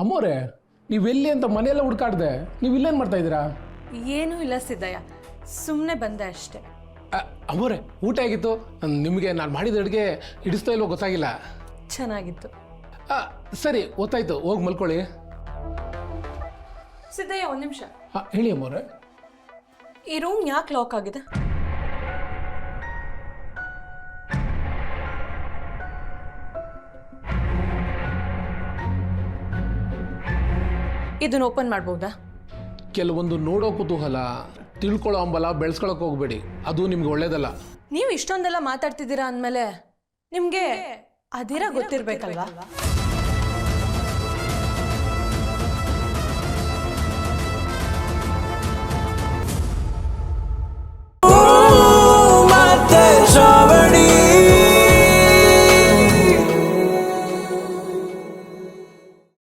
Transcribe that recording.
ಅಮ್ಮೋರೆ ನೀವೆಲ್ಲಿ ಅಂತ ಮನೆಯೆಲ್ಲ ಹುಡ್ಕಾಡ್ದೆ ನೀವು ಇಲ್ಲೇನು ಮಾಡ್ತಾ ಇದ್ದೀರಾ? ಏನೂ ಇಲ್ಲ ಸಿದ್ದಯ್ಯ ಸುಮ್ಮನೆ ಬಂದೆ ಅಷ್ಟೇ. ಅಮ್ಮೋರೆ ಊಟ ಆಗಿತ್ತು ನಿಮಗೆ ನಾನು ಮಾಡಿದ ಅಡುಗೆ ಹಿಡಿಸ್ತಾ ಇಲ್ವೋ ಗೊತ್ತಾಗಿಲ್ಲ. ಚೆನ್ನಾಗಿತ್ತು. ಆ, ಸರಿ ಗೊತ್ತಾಯ್ತು ಹೋಗಿ ಮಲ್ಕೊಳ್ಳಿ. ಸಿದ್ದಯ್ಯ ಒಂದು ನಿಮಿಷ. ಹಾಂ ಹೇಳಿ ಅಮ್ಮೋರೆ. ಈ ರೂಮ್ ಯಾಕೆ ಲಾಕ್ ಆಗಿದೆ? ಇದನ್ನ ಓಪನ್ ಮಾಡ್ಬೋದಾ? ಕೆಲವೊಂದು ನೋಡೋ ಕುತೂಹಲ ತಿಳ್ಕೊಳ್ಳೋ ಅಂಬಲ ಬೆಳೆಸ್ಕೊಳಕ್ ಹೋಗ್ಬೇಡಿ. ಅದು ನಿಮ್ಗೆ ಒಳ್ಳೇದಲ್ಲ. ನೀವು ಇಷ್ಟೊಂದೆಲ್ಲ ಮಾತಾಡ್ತಿದ್ದೀರಾ ಅಂದಮೇಲೆ ನಿಮಗೆ ಅದಿರ ಗೊತ್ತಿರ್ಬೇಕಲ್ವಾ?